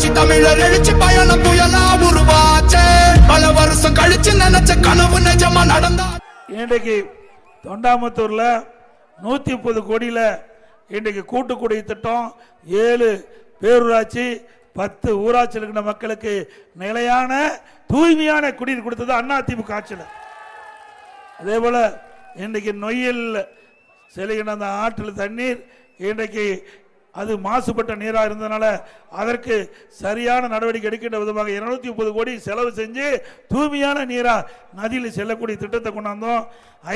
புரட்சி தமிழர் எழுச்சி பயணம் புயலா உருவாச்சே. பல வருஷம் கழிச்சு நினைச்ச கனவு நிஜமா நடந்தா இன்றைக்கு தொண்டாமுத்தூர்ல நூத்தி முப்பது கோடியில இன்றைக்கு கூட்டுக்குடி திட்டம் ஏழு பேரூராட்சி பத்து ஊராட்சியில் இருக்கிற மக்களுக்கு நிலையான தூய்மையான குடிநீர் கொடுத்தது அண்ணா திமுக ஆட்சியில். அதே போல இன்றைக்கு நொய்யல் செலுகின அந்த ஆற்றில் தண்ணீர் இன்றைக்கு அது மாசுபட்ட நீராக இருந்ததுனால அதற்கு சரியான நடவடிக்கை எடுக்கின்ற விதமாக இருநூத்தி முப்பது கோடி செலவு செஞ்சு தூய்மையான நீராக நதியில் செல்லக்கூடிய திட்டத்தை கொண்டாந்தோம்.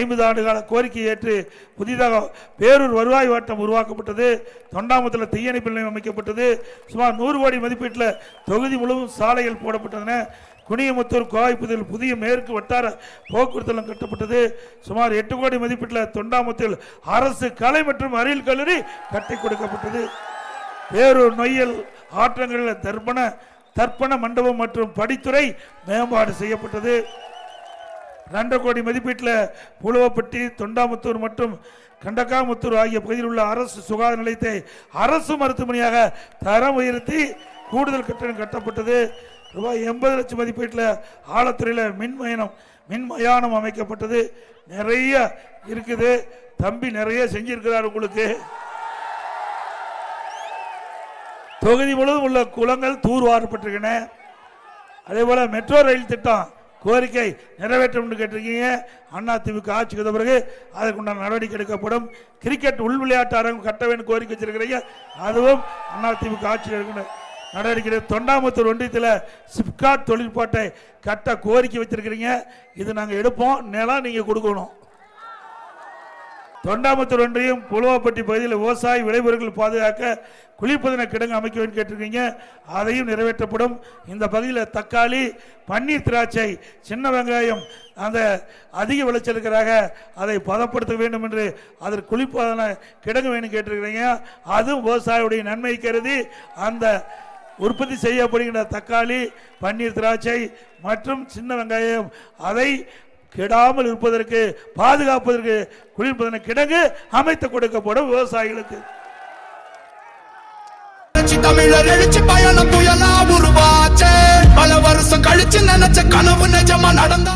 ஐம்பது ஆண்டு கால கோரிக்கை ஏற்று புதிதாக பேரூர் வருவாய் வட்டம் உருவாக்கப்பட்டது. தொண்டாமத்தில் தீயணைப்பு நிலையம் அமைக்கப்பட்டது. சுமார் நூறு கோடி மதிப்பீட்டில் தொகுதி முழுவதும் சாலைகள் போடப்பட்டன குனியமுத்தூர் கோவாய்ப்புதில் புதிய மேற்கு வட்டார போக்குவரத்து கட்டப்பட்டது. சுமார் எட்டு கோடி மதிப்பீட்டில் தொண்டாமுத்தில் அரசு கலை மற்றும் அறிவியல் கல்லூரி கட்டி கொடுக்கப்பட்டது. வேறொரு நொய்யல் ஆற்றங்களில் தர்ப்பண தர்ப்பண மண்டபம் மற்றும் படித்துறை மேம்பாடு செய்யப்பட்டது. ரெண்டு கோடி மதிப்பீட்டில் புழுவப்பட்டி தொண்டாமுத்தூர் மற்றும் கண்டக்காமுத்தூர் ஆகிய பகுதியில் உள்ள அரசு சுகாதார நிலையத்தை அரசு மருத்துவமனையாக தரம் உயர்த்தி கூடுதல் கட்டணம் கட்டப்பட்டது. ரூபாய் எண்பது லட்சம் மதிப்பீட்டில் ஆழத்துறையில் மின்மயனம் மின்மயானம் அமைக்கப்பட்டது. நிறைய இருக்குது. தம்பி நிறைய செஞ்சிருக்கிறார் உங்களுக்கு. தொகுதி முழுவதும் உள்ள குளங்கள் தூர்வாரப்பட்டிருக்கின அதே போல மெட்ரோ ரயில் திட்டம் கோரிக்கை நிறைவேற்றும் கேட்டிருக்கீங்க. அண்ணா திமுக ஆட்சிக்கு வந்த பிறகு அதற்குண்டான நடவடிக்கை எடுக்கப்படும். கிரிக்கெட் உள் விளையாட்டு அரங்கம் கட்ட வேண்டும் கோரிக்கை வச்சிருக்கிறீங்க. அதுவும் அண்ணா திமுக ஆட்சியில் இருக்கணும். நடவடிக்கை தொண்டாமுத்தூர் ஒன்றியத்தில் சிப்காட் தொழிற்பாட்டை கட்ட கோரிக்கை வச்சிருக்கிறீங்க இது நாங்கள் எடுப்போம். நிலம் நீங்கள் கொடுக்கணும். தொண்டாமுத்தூர் ஒன்றியம் புலுவாப்பட்டி பகுதியில் விவசாய விளைபொருட்கள் பாதுகாக்க குளிர்பதன கிடங்கு அமைக்க வேண்டும் கேட்டிருக்கீங்க. அதையும் நிறைவேற்றப்படும். இந்த பகுதியில் தக்காளி பன்னீர் திராட்சை சின்ன வெங்காயம் அந்த அதிக விளைச்சலுக்காக அதை பதப்படுத்த வேண்டும் என்று அதற்கு குளிர்பதன கிடங்கு வேணும் கேட்டிருக்கிறீங்க. அதுவும் விவசாயியுடைய நன்மை கருதி அந்த உற்பத்தி செய்யப்படுகின்ற தக்காளி பன்னீர் திராட்சை மற்றும் சின்ன வெங்காயம். அதை கெடாமல் இருப்பதற்கு பாதுகாப்பதற்கு குளிர்பதன கிடங்கு அமைத்து கொடுக்கப்படும் விவசாயிகளுக்கு. தமிழர் எழுச்சி பயணம் புயலா உருவாச்சே. பல வருஷம் கழிச்சு நினைச்ச கனவு நிஜமா நடந்தா